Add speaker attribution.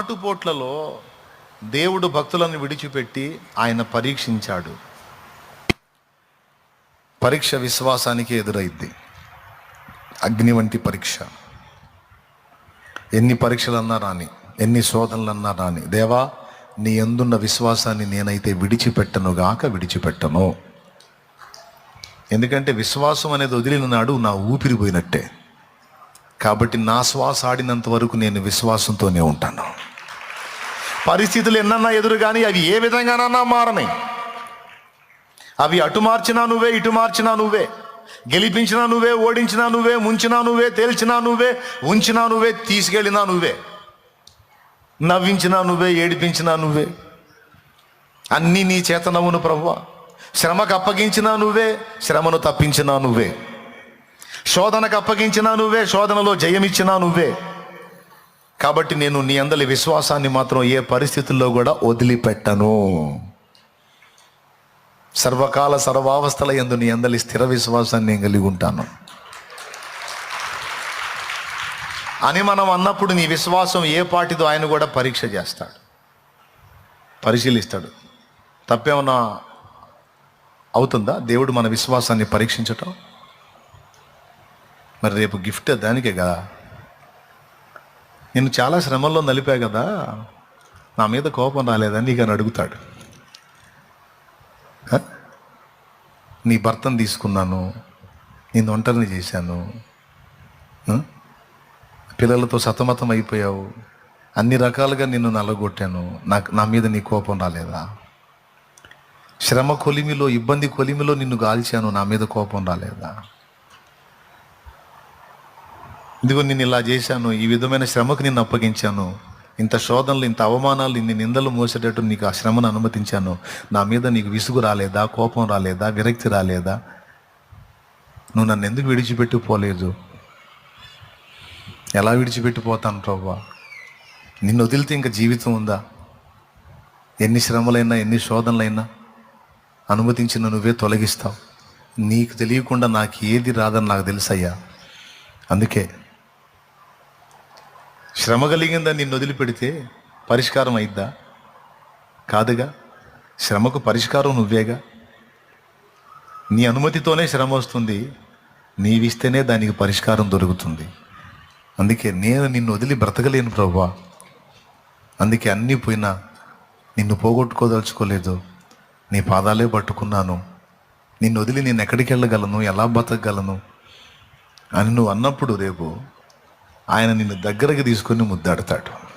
Speaker 1: ఆటుపోట్లలో దేవుడు భక్తులను విడిచిపెట్టి ఆయన పరీక్షించాడు. పరీక్ష విశ్వాసానికి ఎదురైద్ది. అగ్ని వంటి పరీక్ష. ఎన్ని పరీక్షలన్నా రాని ఎన్ని శోధనలన్నా రాని దేవా నీ ఎందున్న విశ్వాసాన్ని నేనైతే విడిచిపెట్టను గాక విడిచిపెట్టను. ఎందుకంటే విశ్వాసం అనేది వదిలిన నాడు నా ఊపిరి పోయినట్టే. కాబట్టి నా శ్వాస ఆడినంత వరకు నేను విశ్వాసంతోనే ఉంటాను. పరిస్థితులు ఎన్నన్నా ఎదురు కానీ అవి ఏ విధంగానన్నా మారని. అవి అటు మార్చినా నువ్వే ఇటు మార్చినా నువ్వే. గెలిపించినా నువ్వే ఓడించినా నువ్వే ముంచినా నువ్వే తేల్చినా నువ్వే ఉంచినా నువ్వే తీసుకెళ్ళినా నువ్వే. నవ్వించినా నువ్వే ఏడిపించినా నువ్వే. అన్నీ నీ చేత నవ్వును ప్రభువా. శ్రమకు అప్పగించినా నువ్వే శ్రమను తప్పించినా నువ్వే. శోధనకు అప్పగించినా నువ్వే శోధనలో జయమిచ్చినా నువ్వే. కాబట్టి నేను నీ అందలి విశ్వాసాన్ని మాత్రం ఏ పరిస్థితుల్లో కూడా వదిలిపెట్టను. సర్వకాల సర్వావస్థల ఎందు నీ అందలి స్థిర విశ్వాసాన్ని నేను కలిగి ఉంటాను. అని మనం అన్నప్పుడు నీ విశ్వాసం ఏ పాటిదో ఆయన కూడా పరీక్ష చేస్తాడు. పరిశీలిస్తాడు. తప్పేమన్నా అవుతుందా? దేవుడు మన విశ్వాసాన్ని పరీక్షించటం? మరి రేపు గిఫ్ట్ దానికే కదా. నేను చాలా శ్రమల్లో నలిపా కదా. నా మీద కోపం రాలేదా నీకు అని అడుగుతాడు. నీ భర్తను తీసుకున్నాను. నేను ఒంటరిని చేశాను. పిల్లలతో సతమతం అయిపోయావు. అన్ని రకాలుగా నిన్ను నలగొట్టాను. నాకు నా మీద నీ కోపం రాలేదా? శ్రమ కొలిమిలో ఇబ్బంది కొలిమిలో నిన్ను గాల్చాను. నా మీద కోపం రాలేదా? ఇదిగో నిన్ను ఇలా చేశాను ఈ విధమైన శ్రమకు నిన్ను అప్పగించాను. ఇంత శోధనలు ఇంత అవమానాలు ఇన్ని నిందలు మోసేటట్టు నీకు ఆ శ్రమను అనుమతించాను. నా మీద నీకు విసుగు రాలేదా కోపం రాలేదా విరక్తి రాలేదా? నువ్వు నన్ను ఎందుకు విడిచిపెట్టి పోలేదు? ఎలా విడిచిపెట్టిపోతాను ప్రభా? నిన్ను వదిలితే ఇంకా జీవితం ఉందా? ఎన్ని శ్రమలైనా ఎన్ని శోధనలైనా అనుమతించిన నువ్వే తొలగిస్తావు. నీకు తెలియకుండా నాకు ఏది రాదని నాకు తెలుసయ్యా. అందుకే శ్రమ కలిగిందని నిన్ను వదిలిపెడితే? పరిష్కారం అయిద్దా? కాదుగా. శ్రమకు పరిష్కారం నువ్వేగా? నీ అనుమతితోనే శ్రమ వస్తుంది. నీవిస్తేనే దానికి పరిష్కారం దొరుకుతుంది. అందుకే నేను నిన్ను వదిలి బ్రతకలేను ప్రభా. అందుకే అన్నీ పోయినా నిన్ను పోగొట్టుకోదలుచుకోలేదు. నీ పాదాలే పట్టుకున్నాను. నిన్ను వదిలి నేను ఎక్కడికి వెళ్ళగలను? ఎలా బతకగలను? అని నువ్వు అన్నప్పుడు రేపు ఆయన నిన్ను దగ్గరకు తీసుకొని ముద్దాడతాడు.